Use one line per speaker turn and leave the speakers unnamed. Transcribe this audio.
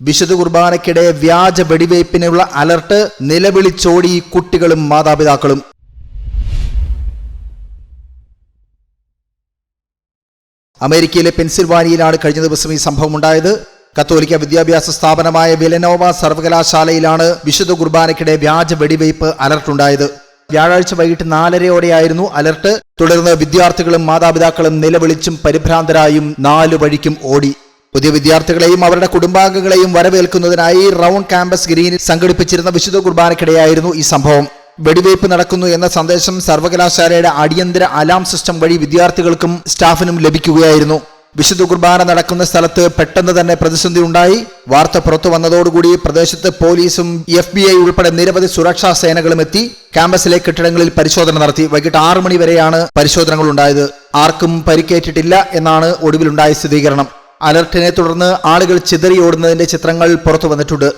വിശുദ്ധ കുർബാനയ്ക്കിടെ വ്യാജ വെടിവയ്പ്പിനുള്ള അലർട്ട് നിലവിളിച്ചോടി കുട്ടികളും മാതാപിതാക്കളും. അമേരിക്കയിലെ പെൻസിൽവാനിയയിലാണ് കഴിഞ്ഞ ദിവസം ഈ സംഭവം ഉണ്ടായത്. കത്തോലിക്ക വിദ്യാഭ്യാസ സ്ഥാപനമായ വിലനോവ സർവകലാശാലയിലാണ് വിശുദ്ധ കുർബാനയ്ക്കിടെ വ്യാജ വെടിവയ്പ് അലർട്ടുണ്ടായത്. വ്യാഴാഴ്ച വൈകിട്ട് നാലരയോടെയായിരുന്നു അലർട്ട്. തുടർന്ന് വിദ്യാർത്ഥികളും മാതാപിതാക്കളും നിലവിളിച്ചും പരിഭ്രാന്തരായും നാലു വഴിക്കും ഓടി. പുതിയ വിദ്യാർത്ഥികളെയും അവരുടെ കുടുംബാംഗങ്ങളെയും വരവേൽക്കുന്നതിനായി റൗണ്ട് ക്യാമ്പസ് ഗ്രീനിൽ സംഘടിപ്പിച്ചിരുന്ന വിശുദ്ധ കുർബാനയ്ക്കിടെയായിരുന്നു ഈ സംഭവം. വെടിവയ്പ് നടക്കുന്നു എന്ന സന്ദേശം സർവകലാശാലയുടെ അടിയന്തര അലാം സിസ്റ്റം വഴി വിദ്യാർത്ഥികൾക്കും സ്റ്റാഫിനും ലഭിക്കുകയായിരുന്നു. വിശുദ്ധ കുർബാന നടക്കുന്ന സ്ഥലത്ത് പെട്ടെന്ന് തന്നെ പ്രതിസന്ധി ഉണ്ടായി. വാർത്ത പുറത്തു വന്നതോടുകൂടി പ്രദേശത്ത് പോലീസും എഫ് ബി ഐ ഉൾപ്പെടെ നിരവധി സുരക്ഷാ സേനകളും എത്തി. ക്യാമ്പസിലെ കെട്ടിടങ്ങളിൽ പരിശോധന നടത്തി. വൈകിട്ട് ആറു മണി വരെയാണ് പരിശോധനകൾ ഉണ്ടായത്. ആർക്കും പരിക്കേറ്റിട്ടില്ല എന്നാണ് ഒടുവിലുണ്ടായ സ്ഥിരീകരണം. അലർട്ടിനെ തുടർന്ന് ആളുകൾ ചിതറിയോടുന്നതിന്റെ ചിത്രങ്ങൾ പുറത്തു വന്നിട്ടുണ്ട്.